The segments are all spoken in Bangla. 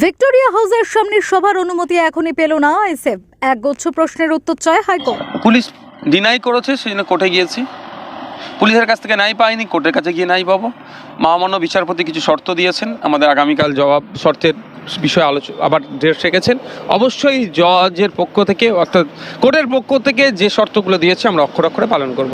ভিক্টোরিয়া হাউসের সামনে সভার অনুমতি এখনই পেল না আইসেফ একগুচ্ছ প্রশ্নের উত্তর চায় হাইকোর্ট। পুলিশ ডিনাই করেছে, সেই জন্য কোর্টে গিয়েছি। পুলিশের কাছ থেকে নাই পাইনি, কোর্টের কাছে গিয়ে নাই পাবো। মহামান্য বিচারপতি কিছু শর্ত দিয়েছেন। আমাদের আগামীকাল জবাব শর্তের বিষয়ে আলোচনা আবার ডেট রেখেছেন অবশ্যই জজের পক্ষ থেকে অর্থাৎ কোর্টের পক্ষ থেকে যে শর্তগুলো দিয়েছে, আমরা অক্ষর অক্ষরে পালন করব।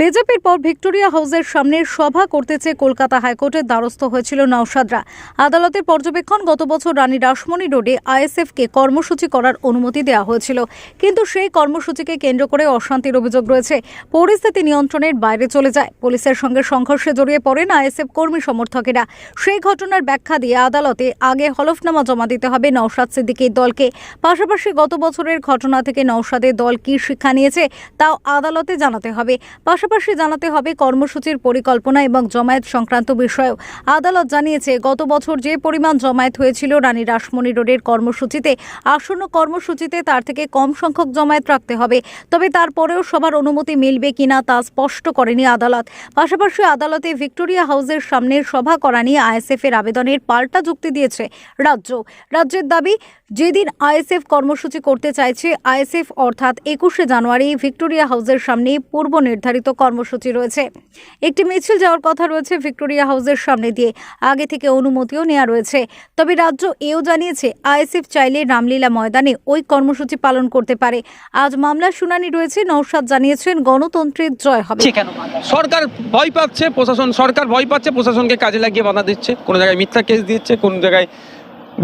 বিজেপির পর ভিক্টোরিয়া হাউসের সামনে সভা করতে চেয়ে কলকাতা হাইকোর্টের দ্বারস্থ হয়েছিল নওশাদরা। আদালতের পর্যবেক্ষণ, গত বছর রানী রাসমণি রোডে আইএসএফকে কর্মসূচি করার অনুমতি দেওয়া হয়েছিল। কিন্তু সেই কর্মসূচিকে কেন্দ্র করে অশান্তির অভিযোগ রয়েছে। পরিস্থিতি নিয়ন্ত্রণের বাইরে চলে যায়। পুলিশের সঙ্গে সংঘর্ষে জড়িয়ে পড়েন আইএসএফ কর্মী সমর্থকেরা। সেই ঘটনার ব্যাখ্যা দিয়ে আদালতে আগে হলফনামা জমা দিতে হবে নওশাদ সিদ্দিকীর দলকে। পাশাপাশি গত বছরের ঘটনা থেকে নওশাদের দল কী শিক্ষা নিয়েছে তাও আদালতে জানাতে হবে। পাশাপাশি জানাতে হবে কর্মসূচির পরিকল্পনা এবং জমায়েত সংক্রান্ত বিষয়েও। আদালত জানিয়েছে, গত বছর যে পরিমাণ জমায়েত হয়েছিল রানী রাসমণি রোডের কর্মসূচিতে, আসন্ন কর্মসূচিতে তার থেকে কম সংখ্যক জমায়েত রাখতে হবে। তবে তারপরেও সবার অনুমতি মিলবে কিনা তা স্পষ্ট করেনি আদালত। পাশাপাশি আদালতে ভিক্টোরিয়া হাউসের সামনে সভা করা নিয়ে আইএসএফ এর আবেদনের পাল্টা যুক্তি দিয়েছে রাজ্য। রাজ্যের দাবি, যেদিন আইএসএফ কর্মসূচি করতে চাইছে, আইএসএফ অর্থাৎ একুশে জানুয়ারি ভিক্টোরিয়া হাউসের সামনে পূর্ব নির্ধারিত কর্মসূচি রয়েছে। একটি মিছিল যাওয়ার কথা রয়েছে ভিক্টোরিয়া হাউসের সামনে দিয়ে। আগে থেকে অনুমতিও নেওয়া রয়েছে। তবে রাজ্য এও জানিয়েছে, আইএসএফ চাইলে রামলীলা ময়দানে ওই কর্মসূচি পালন করতে পারে। আজ মামলার শুনানি রয়েছে নৌসাদ জানিয়েছেন, গণতন্ত্রের জয় হবে। সরকার ভয় পাচ্ছে, প্রশাসন, সরকার ভয় পাচ্ছে, প্রশাসনকে কাজে লাগিয়ে বাধা দিচ্ছে। কোনো জায়গায় মিথ্যা কেস দিচ্ছে, কোন জায়গায়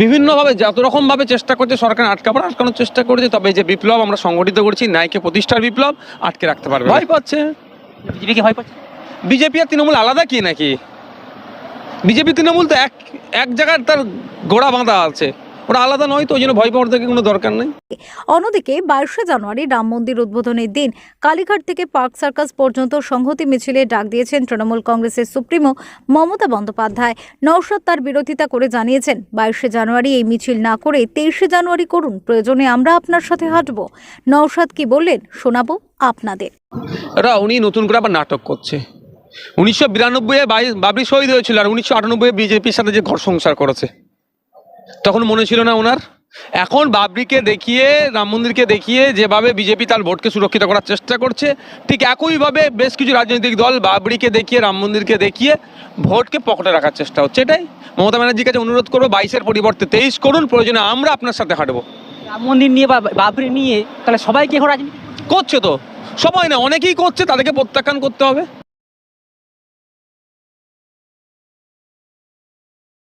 বিভিন্নভাবে যত রকমভাবে চেষ্টা করছে সরকার আটকাবার আটকানোর চেষ্টা করছে তবে এই যে বিপ্লব আমরা সংগঠিত করছি ন্যায়কে প্রতিষ্ঠার বিপ্লব আটকে রাখতে পারবে ভয় পাচ্ছে। বিজেপিকে ভয় পাচ্ছে? বিজেপি আর তৃণমূল আলাদা কি নাকি? বিজেপি তৃণমূল তো এক এক জায়গায় তার গোড়া বাঁধা আছে। ওরা আলাদা নয় তো ওই জন্য ভয় পাওয়ার থেকে কোনো দরকার নেই। অন্যদিকে বাইশে জানুয়ারি রাম মন্দির উদ্বোধনের দিন কালীঘাট থেকে পার্ক সার্কাস পর্যন্ত সংহতি মিছিলে ডাক দিয়েছেন তৃণমূল কংগ্রেসের সুপ্রিমো মমতা বন্দ্যোপাধ্যায়। নৌশাদ তার বিরোধিতা করে জানিয়েছেন বাইশে জানুয়ারি এই মিছিল না করে তেইশে জানুয়ারি করুন প্রয়োজনে আমরা আপনার সাথে হাঁটব। নৌশাদ কি বললেন শোনাবো আপনাদের। ওরা উনি নতুন করে আবার নাটক করছে। উনিশশো বিরানব্বই বাবরি শহীদ হয়েছিল আর উনিশশো আটানব্বই বিজেপির সাথে যে ঘর সংসার করেছে। তখন মনে ছিল না ওনার। এখন বাবরিকে দেখিয়ে রাম মন্দিরকে দেখিয়ে যেভাবে বিজেপি তার ভোটকে সুরক্ষিত করার চেষ্টা করছে ঠিক একইভাবে বেশ কিছু রাজনৈতিক দল বাবরিকে দেখিয়ে রাম মন্দিরকে দেখিয়ে ভোটকে পকেটে রাখার চেষ্টা হচ্ছে। এটাই মমতা ব্যানার্জির কাছে অনুরোধ করব বাইশের পরিবর্তে তেইশ করুন প্রয়োজনে আমরা আপনার সাথে হাঁটবো। রাম মন্দির নিয়ে বা বাবরি নিয়ে তাহলে সবাইকে এখন রাজনীতি করছে তো। সবাই না অনেকেই করছে তাদেরকে প্রত্যাখ্যান করতে হবে।